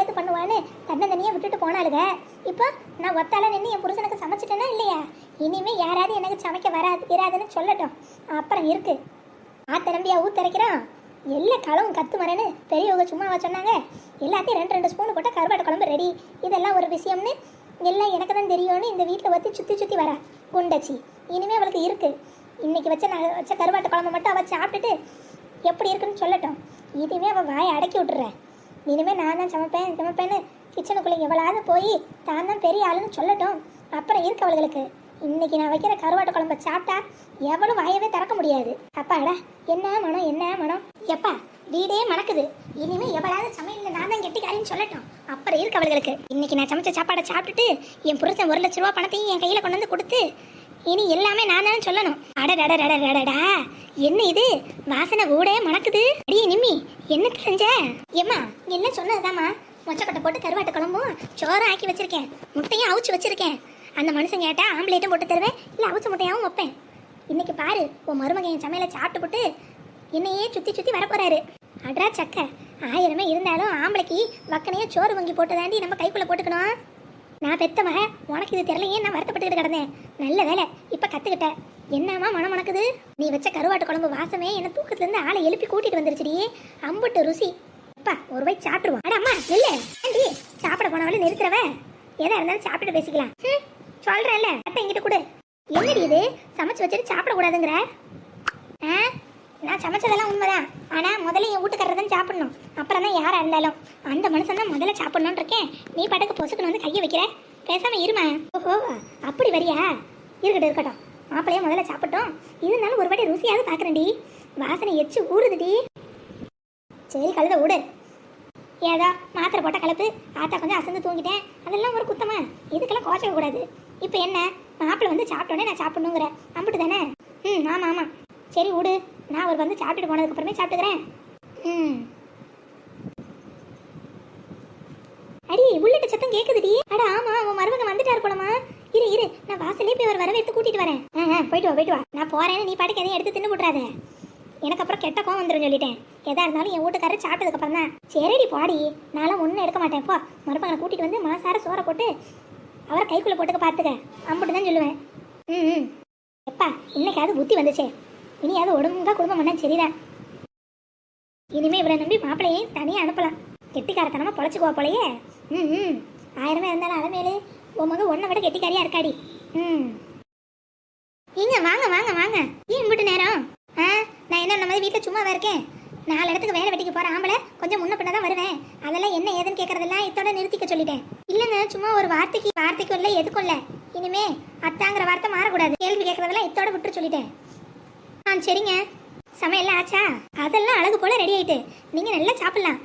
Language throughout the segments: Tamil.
ஏது பண்ணுவான்னு தன்னை விட்டுட்டு போனாளுங்க இப்போ நான் ஒத்தால நின்று என் புருஷனுக்கு சமைச்சிட்டேனா இல்லையா? இனிமே யாராவது எனக்கு சமைக்க வராது இராதுன்னு சொல்லட்டும். அப்புறம் இருக்கு. ஆத்தரம்பியா ஊத்தரைக்கிறான் எல்லா களவும் கத்து மரேன்னு பெரியவங்க சும்மாவா சொன்னாங்க. எல்லாத்தையும் ரெண்டு ரெண்டு ஸ்பூன் போட்டால் கருவாட்டு குழம்பு ரெடி இதெல்லாம் ஒரு விஷயம்னு எல்லாம் எனக்கு தான் தெரியும்னு இந்த வீட்டில் ஒத்தி சுற்றி சுற்றி வரா குண்டச்சி. இனிமே அவளுக்கு இருக்கு. இன்னைக்கு வச்ச நான் வச்ச கருவாட்டு குழம்பு மட்டும் அவள் சாப்பிட்டுட்டு எப்படி இருக்குன்னு சொல்லட்டும். இதுவே அவள் வாயை அடக்கி விட்டுறேன் இனிமேல் நான் தான் சமைப்பேன் சமைப்பேன்னு கிச்சனுக்குள்ளே எவ்வளவு போய் தான் தான் பெரிய ஆளுன்னு சொல்லட்டும். அப்புறம் இருக்கு அவளுகளுக்கு. இன்னைக்கு நான் வைக்கிற கருவாட்டு குழம்ப சாப்பிட்டா எவ்வளவு வாயவே திறக்க முடியாது. அப்பாடா என்ன மனம் என்ன மனம்? எப்பா வீடே மணக்குது. இனிமே எவ்வளவு சமையல் நான் தான் கெட்டிக்காரின்னு சொல்லட்டும். அப்புறம் இருக்கு அவளுகளுக்கு. இன்னைக்கு நான் சமைச்ச சாப்பாடை சாப்பிட்டுட்டு என் புருஷன் ஒரு லட்ச ரூபா பணத்தையும் என் கையில கொண்டு வந்து கொடுத்து இனி எல்லாமே நான் தானே சொல்லணும். அடடடடடடடா என்ன இது? வாசனை கூட மணக்குது. அடியே நிம்மி என்ன செஞ்ச? ஏம்மா என்ன சொன்னதுதாம்மா? மொச்சக்கொட்டை போட்டு கருவாட்டு குழம்பும் சோறும் ஆக்கி வச்சிருக்கேன். முட்டையும் அவிச்சு வச்சிருக்கேன். அந்த மனுஷன் கேட்டா ஆம்லேட்டும் போட்டு தருவேன் இல்லை அவிச்ச முட்டையாகவும் வைப்பேன். இன்னைக்கு பாரு உன் மருமகன் என் சமையலை சாப்பிட்டு போட்டு என்னையே சுற்றி சுற்றி வரப்போறாரு. அட்ரா சக்க ஆயிரமே இருந்தாலும் ஆம்பளைக்கு வக்கனையே சோறு வங்கி போட்டு தாண்டி நம்ம கைக்குள்ளே போட்டுக்கணும். நான் பெத்த உனக்கு இது தெரியலையே நான் வருத்தப்பட்டுக்கிட்டு கிடந்தேன். நல்ல வேலை இப்போ கற்றுக்கிட்டேன் என்னம்மா மனம் மணக்குது? நீ வச்ச கருவாட்டு குழம்பு வாசமே என்ன தூக்கத்துல இருந்து ஆளை எழுப்பி கூட்டிட்டு வந்துருச்சுடி. அம்புட்டு ருசி. அப்பா ஒரு போய் சாப்பிடுவோம் அட அம்மா இல்ல. ஆண்டி சாப்பிட போனவளை நிறுத்துறவ? எதா இருந்தாலும் சாப்பிட்டு பேசிக்கலாம். ம், சொல்றேன்ல. அட்டை எங்கிட்ட கொடு. என்னடி இது? சமைச்சு வச்சுட்டு சாப்பிட கூடாதுங்கிற ஆ? நான் சமைச்சதெல்லாம் உண்மைதான். ஆனா முதல்ல என் வீட்டுக்காரர் தான் சாப்பிடணும். அப்புறம் தான் யாரா இருந்தாலும். அந்த மனுஷன் தான் முதல்ல சாப்பிடணும்னு இருக்கேன். நீ பாட்டுக்கு பொசுக்குன்னு வந்து கையை வைக்கிற? பேசாம இருமா. ஓஹோ அப்படி வரியா? இருக்கட்டும் இருக்கட்டும். மாப்பிள்ளைய முதல்ல சாப்பிட்டோம். இருந்தாலும் ஒரு வாட்டி ருசியாவது பார்க்குறேன்டி. வாசனை எச்சு ஊறுதுடி. சரி கழுத விடு ஏதோ மாத்திரை போட்ட கலப்பு. தாத்தா கொஞ்சம் அசந்து தூங்கிட்டேன். அதெல்லாம் ஒரு குத்தமா. இதுக்கெல்லாம் கோச்சக்க கூடாது. இப்போ என்ன? மாப்பிள்ளை வந்து சாப்பிட்டோன்னே நான் சாப்பிடணுங்கிற. அம்பிட்டு தானே? ம் ஆமாம் ஆமாம் சரி விடு நான் அவர் வந்து சாப்பிட்டுட்டு போனதுக்கு அப்புறமே சாப்பிட்டுக்கிறேன். ம். அடி உள்ளிட்ட சத்தம் கேட்குதுடி அட ஆமா உன் மருமகன் வந்துட்டார் போலமா இரு இரு. நான் வாசலே போய் அவர் வரவேற்று கூட்டிட்டு வரேன். ஆ போயிட்டு வா போயிட்டு வா. நான் போறேன்னு நீ பாட்டுக்கு எதையும் எடுத்து தின்னு போட்டுறாத. எனக்கு அப்புறம் கெட்ட கோவம் வந்துடும் சொல்லிட்டேன். எதா இருந்தாலும் என் வீட்டுக்காரர் சாப்பிட்டதுக்கு அப்புறம் தான். சரிடி பாடி. நான்லாம் ஒன்றும் எடுக்க மாட்டேன். போ. மருமகனை கூட்டிட்டு வந்து மனசார சோறை போட்டு அவரை கைக்குள்ள போட்டுக்க பார்த்துக்க அம்பிட்டு தான் சொல்லுவேன். ம் ம். எப்பா இன்னைக்காவது புத்தி வந்துச்சே. இனியாவது ஒழுங்கா குடும்பம் பண்ண சரிதான். இனிமே இவரை நம்பி மாப்பிள்ளையே தனியாக அனுப்பலாம். கெட்டிக்காரத்தனமா பொழைச்சிக்குவா போலையே. ம் ம். ஆயிரமே இருந்தாலும் அலமேலு உன் மக ஒன்றை விட கெட்டிக்காரியா இருக்காடி. ம். ஏங்க வாங்க வாங்க வாங்க. ஏன் இம்பிட்டு நேரம்? ஆ நான் என்ன நம்ம வீட்டில் சும்மாவா இருக்கேன். நாலு இடத்துக்கு வேலை வெட்டிக்கு போற ஆம்பளை கொஞ்சம் முன்ன பின்ன தான் வருவேன். அதெல்லாம் என்ன ஏதுன்னு கேட்கறதெல்லாம் இதோட நிறுத்திக்க சொல்லிட்டேன். இல்லைங்க சும்மா ஒரு வார்த்தைக்கு வார்த்தைக்கு இல்லை எதுக்கும் இல்லை. இனிமே அத்தாங்கிற வார்த்தை மாறக்கூடாது. கேள்வி கேட்கறதெல்லாம் இதோட விட்டு சொல்லிட்டேன். ஆ சரிங்க. சமையல்லாம் ஆச்சா? அதெல்லாம் அழகு போல ரெடி ஆயிட்டு. நீங்க நல்லா சாப்பிடலாம்.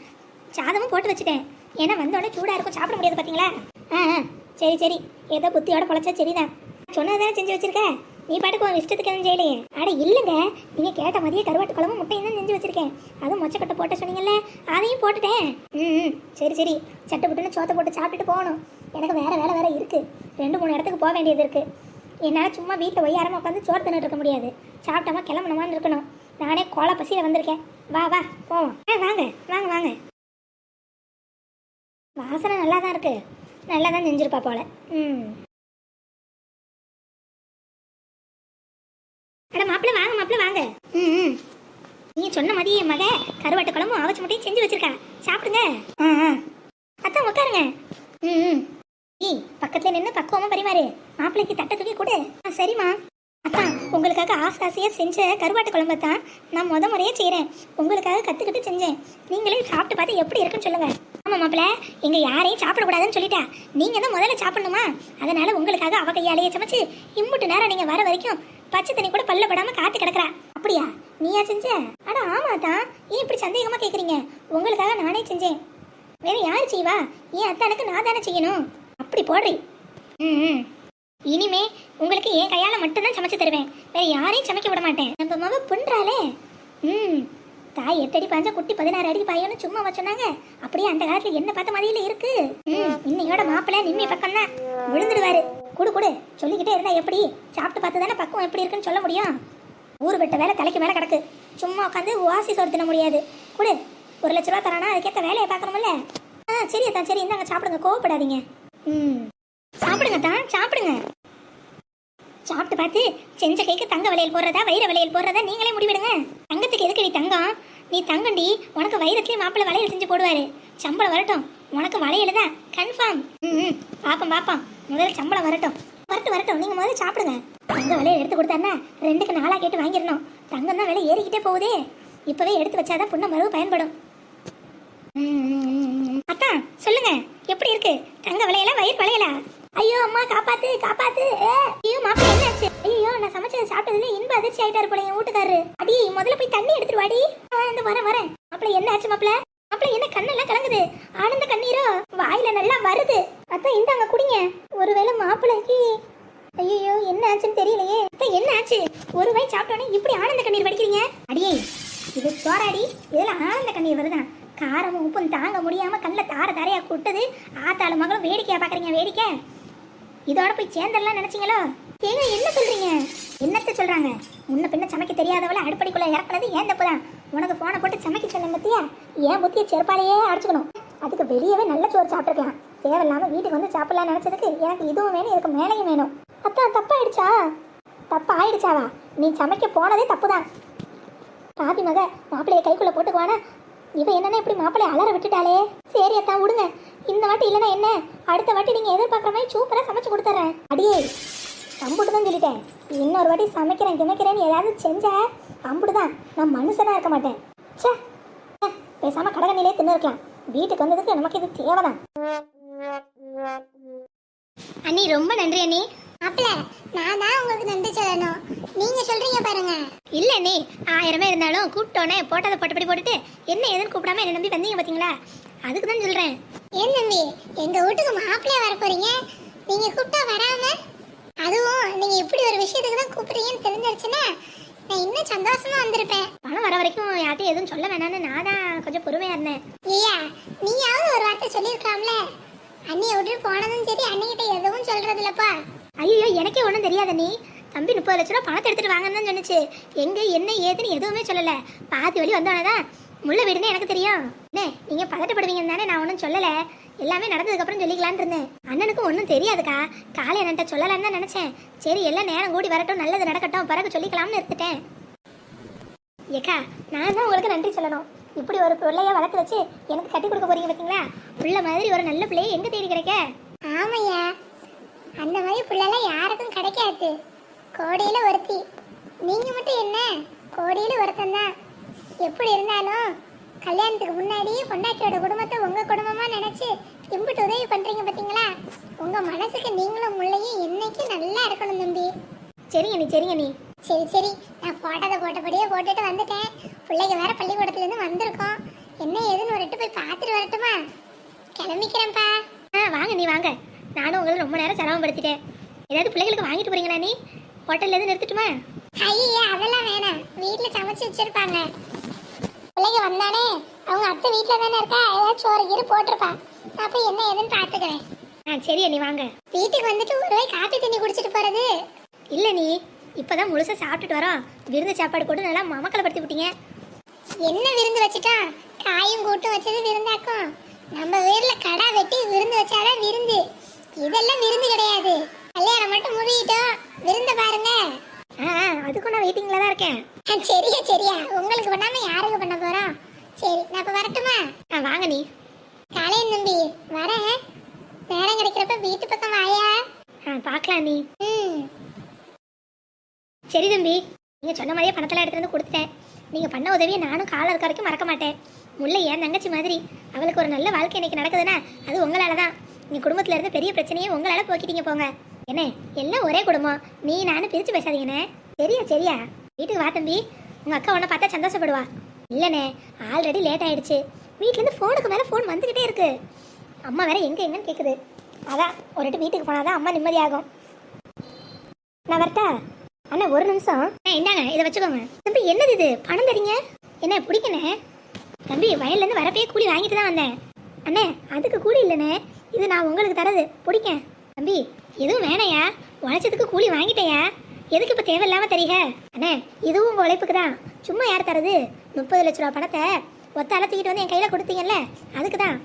சாதமும் போட்டு வச்சுட்டேன். ஏன்னா வந்தோடனே சூடா இருக்கும். சாப்பிட முடியாது பாத்தீங்களா? ஆ ஆ, சரி சரி. ஏதோ புத்தியோட பொழைச்சா சரிதான். சொன்னதானே செஞ்சு வச்சிருக்க? நீ பாட்டுக்கு உன் இஷ்டத்துக்கு எதுவும் செய்யலையே? அட இல்லைங்க. நீங்கள் கேட்ட மதிய கருவாட்டு குழம்பு முட்டையும் தான் செஞ்சு வச்சிருக்கேன். அதுவும் மொச்சக்கொட்டை போட்ட சொன்னீங்கல்ல அதையும் போட்டுட்டேன். ம் ம், சரி சரி. சட்டை புட்டுன்னு சோத்தை போட்டு சாப்பிட்டுட்டு போகணும். எனக்கு வேறு வேலை வேறு இருக்குது ரெண்டு மூணு இடத்துக்கு போக வேண்டியது இருக்குது என்னால் சும்மா வீட்டில் ஒய்யாரமாக உட்காந்து சோறு தின்னுட்டு இருக்க முடியாது. சாப்பிட்டோமா கிளம்பணுமான்னு இருக்கணும். நானே கோல பசியில் வந்திருக்கேன். வா வா போவோம். ஆ வாங்க வாங்க வாங்க. வாசனை நல்லா தான் இருக்குது நல்லா தான் செஞ்சிருப்பா போல. ம். அட மாப்பிள்ள வாங்க மாப்பிள்ள வாங்க. ம் ம். நீ சொன்ன மாதிரி என் மக கருவாட்டு குழம்பும் அவச்சு முட்டையும் செஞ்சு வச்சிருக்கா. சாப்பிடுங்க. ஆ ஆ. அத்தான் உட்காருங்க ம் ம். ஏய் பக்கத்துல நின்று பக்குவமா பரிமாறு. மாப்பிள்ளைக்கு தட்டை தூக்கி கொடு. ஆ சரிம்மா. அத்தான் உங்களுக்காக ஆசை ஆசையா செஞ்ச கருவாட்டு குழம்பு தான் நான் முத முறையே செய்கிறேன் உங்களுக்காக கற்றுக்கிட்டு செஞ்சேன். நீங்களே சாப்பிட்டு பார்த்து எப்படி இருக்குன்னு சொல்லுங்க. ஆமா மாப்பிள்ள எங்க யாரையும் சாப்பிடக்கூடாதுன்னு சொல்லிட்டா. நீங்க தான் முதல்ல சாப்பிடணுமா? அதனால உங்களுக்காக அவ கையாலேயே சமைச்சு இம்முட்டு நேரம் நீங்க வர வரைக்கும் பச்சை தண்ணி கூட பல்ல படாம காத்து கிடக்குறா. அப்படியா? நீயா செஞ்ச? அட ஆமா தான் ஏன் இப்படி சந்தேகமா கேக்குறீங்க? உங்களுக்காக நானே செஞ்சேன். வேற யார் செய்வா? என் அத்தானுக்கு நான் தானே செய்யணும். அப்படி போடுறி. ம் ம். இனிமே உங்களுக்கு என் கையால மட்டும்தான் சமைச்சு தருவேன். வேற யாரையும் சமைக்க விட மாட்டேன். நம்ம மவ புண்றாளே. ம். தாய் எட்டடி பாஞ்சா குட்டி பதினாறு அடி பாயோன்னு சும்மா வச்சோன்னாங்க அப்படியே அந்த காலத்துல என்ன பார்த்த மாதிரியில இருக்கு. ம் இன்னையோட மாப்பிள்ள நிம்மி பக்கம் தான் விழுந்துடுவாரு. குடு குடு சொல்லிக்கிட்டே இருந்தா எப்படி? சாப்பிட்டு பார்த்து தானே பக்கம் எப்படி இருக்குன்னு சொல்ல முடியும்? ஊர் விட்ட வேலை தலைக்கு மேல கிடக்கு. சும்மா உட்காந்து வாசி சோறு தின முடியாது. குடு ஒரு லட்ச ரூபா தரானா அதுக்கேற்ற வேலையை பார்க்கணும்ல? ஆ சரி அத்தான் சரி இந்தாங்க சாப்பிடுங்க கோவப்படாதீங்க. ம். சாப்பிடுங்க தான் சாப்பிடுங்க. சாப்பிட்டு பார்த்து செஞ்ச கைக்கு தங்க வளையல் போடுறதா வைர வளையல் போடுறதா நீங்களே முடிவிடுங்க. தங்கத்துக்கு எதுக்கு நீ தங்கம்? நீ தங்கண்டி உனக்கு வைரத்துலேயே மாப்பிள்ளை வளையல் செஞ்சு போடுவாரு. சம்பளம் வரட்டும். உனக்கு வளையல் தான். கன்ஃபார்ம் ம் ம். பாப்போம் பாப்போம் முதல்ல சம்பளம் வரட்டும். வரட்டும் வரட்டும். நீங்கள் முதல்ல சாப்பிடுங்க. தங்க வளையல் எடுத்து கொடுத்தாருன்னா ரெண்டுக்கு நாளாக கேட்டு வாங்கிடணும். தங்கம் தான் விலை ஏறிக்கிட்டே போகுதே. இப்போவே எடுத்து வச்சாதான் புண்ண மருவு பயன்படும். அத்தான் சொல்லுங்க. எப்படி இருக்கு? தங்க விளையல வயிறு வளையலா? ஐயோ அம்மா காப்பாத்து காப்பாத்து. ஐயோ மாப்பிள்ள என்னாச்சு? ஐயோ நான் சமைச்சதை சாப்பிட்டதுல இன்ப அதிர்ச்சி ஆயிட்டாரு போல என் வீட்டுக்காரு அடி முதல்ல போய் தண்ணி எடுத்துட்டு வாடி. இந்த வரேன் வரேன். மாப்பிள்ள என்ன ஆச்சு மாப்பிள்ள மாப்பிள்ள என்ன கண்ணெல்லாம் கலங்குது? ஆனந்த கண்ணீரோ? வாயில நல்லா வருது. அத்தான் இந்தாங்க குடிங்க. ஒருவேளை மாப்பிள்ளைக்கு ஐயோ என்ன ஆச்சுன்னு தெரியலையே. அத்தை, என்ன ஆச்சு? ஒரு வாய் சாப்பிட்டோன்னே இப்படி ஆனந்த கண்ணீர் வடிக்கிறீங்க? அடியே இது சோறாடி இதுல ஆனந்த கண்ணீர் வருதான் காரமும் உப்பும் தாங்க முடியாம கண்ணில் தார தாரையா கொட்டுது. ஆத்தாள் மகளும் வேடிக்கையா பாக்குறீங்க வேடிக்கை. இதோட போய் சேர்ந்துடலாம் நினைச்சீங்களோ? ஏங்க என்ன சொல்றீங்க? என்னத்த சொல்றாங்க? முன்ன பின்ன சமைக்க தெரியாதவள அடுப்படிக்குள்ள இறக்குறது ஏன் தப்பு தான் உனக்கு போனை போட்டு சமைக்க சொன்ன பத்தியா? ஏன் புத்திய செருப்பாலேயே அடிச்சுக்கணும். அதுக்கு வெளியவே நல்ல சோறு சாப்பிட்டுருக்கலாம். தேவையில்லாம வீட்டுக்கு வந்து சாப்பிடலாம் நினைச்சதுக்கு எனக்கு இதுவும் வேணும் இதுக்கு மேலையும் வேணும். அத்தா தப்பாயிடுச்சா? தப்பா ஆயிடுச்சாவா நீ சமைக்க போனதே தப்புதான். பாதி மக மாப்பிள்ளைய கைக்குள்ள போட்டுக்குவானா? இவ என்னன்னா இப்படி மாப்பிள்ளை அலற விட்டுட்டாலே சரி அத்தா விடுங்க. இந்த வாட்டி இல்லைன்னா என்ன? அடுத்த வாட்டி நீங்க எதிர்பார்க்குற மாதிரி சூப்பராக சமைச்சு கொடுத்துட்றேன் அடியே அம்புட்டு தான் சொல்லிட்டேன். இன்னொரு வாட்டி சமைக்கிறேன் கிமைக்கிறேன்னு ஏதாவது செஞ்ச அம்புட்டு தான். நான் மனுஷனா இருக்க மாட்டேன். ச்சே ச்சே, பேசாம கடகண்ணிலே தின்னு இருக்கலாம். வீட்டுக்கு வந்ததுக்கு நமக்கு இது தேவைதான். அண்ணி ரொம்ப நன்றி அண்ணி. மாப்பிள்ள நான் தான் உங்களுக்கு நன்றி சொல்லணும். நீங்க சொல்றீங்க பாருங்க. இல்ல அண்ணி ஆயிரமே இருந்தாலும் கூப்பிட்டோன்னே போட்டதை போட்டபடி போட்டுட்டு என்ன ஏதுன்னு கூப்பிடாம என்ன நம்பி வந்தீங்க பாத்தீங்களா? அதுக்கு தான் சொல்றேன். ஏன் தம்பி எங்க வீட்டுக்கு மாப்பிள்ளைய வர போறீங்க? நீங்க கூப்பிட்டா வராம? அதுவும் நீங்க இப்படி ஒரு விஷயத்துக்கு தான் கூப்பிடுறீங்கன்னு தெரிஞ்சிருச்சுன்னா நான் இன்னும் சந்தோஷமா வந்திருப்பேன். பணம் வர வரைக்கும் யார்ட்டையும் எதுவும் சொல்ல வேணாம்னு நான் தான் கொஞ்சம் பொறுமையா இருந்தேன். ஐயா நீயாவது ஒரு வார்த்தை சொல்லியிருக்கலாம்ல? அண்ணியை விட்டுட்டு போனதும் சரி அண்ணிகிட்ட எதுவும் சொல்றது இல்லப்பா ஐயோ எனக்கே ஒன்றும் தெரியாத நீ. தம்பி முப்பது லட்ச ரூபா பணத்தை எடுத்துகிட்டு வாங்கன்னு தான் சொன்னிச்சு. எங்கே என்ன ஏதுன்னு எதுவுமே சொல்லலை. பாதி வழி வந்தோடனே முள்ள வீடுன்னு எனக்கு தெரியும். என்ன நீங்கள் பதட்டப்படுவீங்கன்னு தானே நான் ஒன்றும் சொல்லலை. எல்லாமே நடந்ததுக்கப்புறம் சொல்லிக்கலான் இருந்தேன். அண்ணனுக்கும் ஒன்றும் தெரியாதுக்கா. காலை என்கிட்ட சொல்லலான்னு தான் நினச்சேன். சரி எல்லாம் நேரம் கூடி வரட்டும் நல்லது நடக்கட்டும் பிறகு சொல்லிக்கலாம்னு எடுத்துட்டேன் ஏக்கா நான் தான் உங்களுக்கு நன்றி சொல்லணும். இப்படி ஒரு பிள்ளைய வளர்த்து வச்சு எனக்கு கட்டி கொடுக்க போறீங்க பார்த்தீங்களா புள்ள மாதிரி ஒரு நல்ல பிள்ளையை எங்கே தேடி கிடைக்க? ஆமையா அந்த மாதிரி பிள்ளைலாம் யாருக்கும் கிடைக்காது. கோடியில ஒருத்தி. நீங்க மட்டும் என்ன? கோடியில ஒருத்தன் தான். எப்படி இருந்தாலும் கல்யாணத்துக்கு முன்னாடி பொண்டாட்டியோட குடும்பத்தை உங்க குடும்பமா நினைச்சு இம்புட்டு உதவி பண்றீங்க பாத்தீங்களா? உங்க மனசுக்கு நீங்களும் முள்ளையும் என்னைக்கும் நல்லா இருக்கணும் தம்பி. சரிங்க நீ சரிங்க நீ சரி சரி. நான் போட்டதை போட்டபடியே போட்டுட்டு வந்துட்டேன். பிள்ளைங்க வேற பள்ளிக்கூடத்துல இருந்து வந்திருக்கோம். என்ன ஏதுன்னு ஒரு எட்டு போய் பார்த்துட்டு வரட்டுமா? கிளம்பிக்கிறேன்ப்பா. ஆ வாங்க நீ வாங்க. நானும் உங்களை ரொம்ப நேரம் சிரமப்படுத்திட்டேன். ஏதாவது பிள்ளைகளுக்கு வாங்கிட்டு போறீங்களா நீ? ஹோட்டல்ல எதுவும் நிறுத்தட்டுமா? ஐயே அதெல்லாம் வேணாம். வீட்ல சமைச்சு வச்சிருப்பாங்க. பிள்ளைங்க வந்தானே அவங்க அத்தை வீட்ல தானே இருக்கா? ஏதாச்சும் சோறு கீறு போட்டிருப்பா. அப்ப என்ன ஏதுன்னு பாத்துக்கிறேன் ஆ சரி நீ வாங்க. வீட்டுக்கு வந்துட்டு ஒரு வாய் காப்பி தண்ணி குடிச்சிட்டு போறது. இல்ல நீ இப்பதான் முழுசா சாப்பிட்டுட்டு வரோம். விருந்து சாப்பாடு போட்டு நல்லா மமக்களை படுத்தி விட்டீங்க. என்ன விருந்து வச்சுட்டா? காயும் கூட்டும் வச்சது விருந்தாக்கும். நம்ம வீட்ல கடா வெட்டி விருந்து வச்சாதான் விருந்து. இதெல்லாம் விருந்து கிடையாது. கல்யாணம் மட்டும் முடியிட்டோம். விருந்த பாருங்க. ஆ அதுக்கும் நான் வெயிட்டிங்ல தான் இருக்கேன். சரியா சரியா. உங்களுக்கு பண்ணாம யாருக்கு பண்ண போறோம்? சரி நான் இப்ப வரட்டுமா? ஆ வாங்க நீ. காலையன் தம்பி வரேன் நேரம் கிடைக்கிறப்ப வீட்டு பக்கம் வாயா. ஆ பார்க்கலாம் நீ. சரி தம்பி நீங்க சொன்ன மாதிரியே பணத்தெல்லாம் எடுத்துட்டு வந்து கொடுத்துட்டேன். நீங்க பண்ண உதவியை நானும் கால இருக்க வரைக்கும் மறக்க மாட்டேன். முல்லை என் தங்கச்சி மாதிரி. அவளுக்கு ஒரு நல்ல வாழ்க்கை இன்னைக்கு நடக்குதுன்னா அது உங்களால தான் நீ குடும்பத்துல இருந்த பெரிய பிரச்சனையை உங்களால போக்கிட்டீங்க போங்க. என்ன? எல்லாம் ஒரே குடும்பம். நீ நானும் பிரிச்சு பேசாதீங்கண்ணே சரியா சரியா? வீட்டுக்கு வா தம்பி. உங்க அக்கா உன்னை பார்த்தா சந்தோஷப்படுவா. இல்லைண்ணே ஆல்ரெடி லேட் ஆயிடுச்சு. வீட்ல இருந்து ஃபோனுக்கு மேல ஃபோன் வந்துகிட்டே இருக்கு. அம்மா வேற எங்க எங்கன்னு கேக்குது. அதான் ஒரு வாட்டி வீட்டுக்கு போனாதான் அம்மா நிம்மதியாகும். நான் வரட்டா? அண்ணா ஒரு நிமிஷம். ஆ இந்தாங்க இதை வச்சுக்கோங்க. தம்பி என்னது இது? பணம் தரீங்க? என்ன பிடிக்கண்ணே தம்பி வயல்லேருந்து வரப்பே கூலி வாங்கிட்டு தான் வந்தேன். அண்ணே அதுக்கு கூலி இல்லைண்ணே இது நான் உங்களுக்கு தரது. பிடிக்க தம்பி எதுவும் வேணையா உழைச்சதுக்கு கூலி வாங்கிட்டேயா? எதுக்கு இப்போ தேவையில்லாம தரீங்க? அண்ணே இதுவும் உங்கள் உழைப்புக்கு தான். சும்மா யார் தரது? முப்பது லட்ச ரூபா பணத்தை ஒத்த தூக்கிட்டு வந்து என் கையில் கொடுத்தீங்கல்ல? அதுக்கு தான்.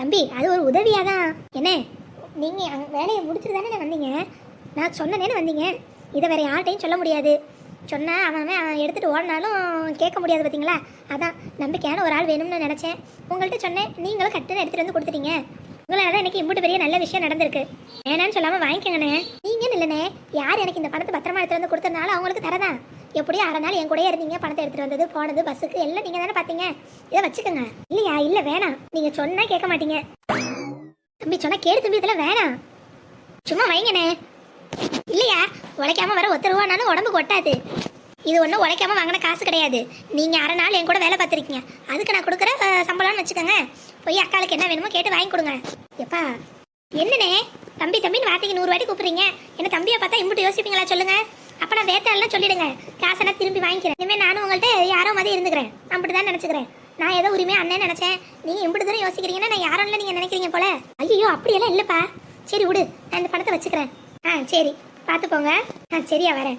தம்பி அது ஒரு உதவியாக தான். என்ன நீங்கள் அங் வேலையை முடிச்சுட்டு தானே வந்தீங்க? நான் சொன்னேன்னு வந்தீங்க. இதை வேறு யார்கிட்டையும் சொல்ல முடியாது. சொன்னால் அவன் அவன் எடுத்துகிட்டு ஓடினாலும் கேட்க முடியாது பார்த்தீங்களா அதான் நம்பிக்கையான ஒரு ஆள் வேணும்னு நினச்சேன். உங்கள்கிட்ட சொன்னேன் நீங்களும் கட்டுன்னு எடுத்துகிட்டு வந்து கொடுத்துட்டீங்க. உங்களால தான் எனக்கு இம்புட்டு பெரிய நல்ல விஷயம் நடந்திருக்கு. வேணான்னு சொல்லாமல் வாங்கிக்கோங்கண்ணே. நீங்க இல்லைண்ணே யார் எனக்கு இந்த பணத்தை பத்திரமா எடுத்துகிட்டு வந்து கொடுத்ததுனால அவங்களுக்கு தரதான் எப்படியும் அரை நாள் என் கூடயே இருந்தீங்க பணத்தை எடுத்துகிட்டு வந்தது போனது பஸ்ஸுக்கு எல்லாம் நீங்க தானே பார்த்தீங்க. இதை வச்சுக்கோங்க. இல்லையா? இல்லை வேணாம். நீங்கள் சொன்னா கேட்க மாட்டீங்க. தம்பி சொன்னால் கேடு தம்பி இதெல்லாம் வேணாம். சும்மா வைங்கண்ணே. இல்லையா? உழைக்காம வர ஒத்த ரூபானாலும் உடம்பு கொட்டாது. இது ஒன்றும் உழைக்காம வாங்கின காசு கிடையாது. நீங்கள் அரை நாள் என் கூட வேலை பார்த்துருக்கீங்க. அதுக்கு நான் கொடுக்குற சம்பளம்னு வச்சுக்கோங்க. போய் அக்காளுக்கு என்ன வேணுமோ கேட்டு வாங்கி கொடுங்க. எப்பா என்னண்ணே? தம்பி தம்பின்னு வார்த்தைக்கு நூறு வாட்டி கூப்பிடுறீங்க. என்ன தம்பியை பார்த்தா இம்புட்டு யோசிப்பீங்களா சொல்லுங்க. அப்போ நான் வேத்தாலாம் சொல்லிடுங்க. காசெல்லாம் திரும்பி வாங்கிக்கிறேன். இனிமேல் நானும் உங்கள்கிட்ட யாரோ மாதிரி இருந்துக்கிறேன். அப்படி தான் நினச்சிக்கிறேன். நான் ஏதோ உரிமையாக அண்ணன் நினச்சேன். நீங்கள் இம்புட்டு தானே யோசிக்கிறீங்கன்னா நான் யாரும் இல்லை நீங்கள் நினைக்கிறீங்க போல. ஐயோ அப்படியெல்லாம் இல்லைப்பா. சரி விடு நான் இந்த பணத்தை வச்சுக்கிறேன். ஆ சரி. பார்த்து போங்க ஆ சரியா வரேன்.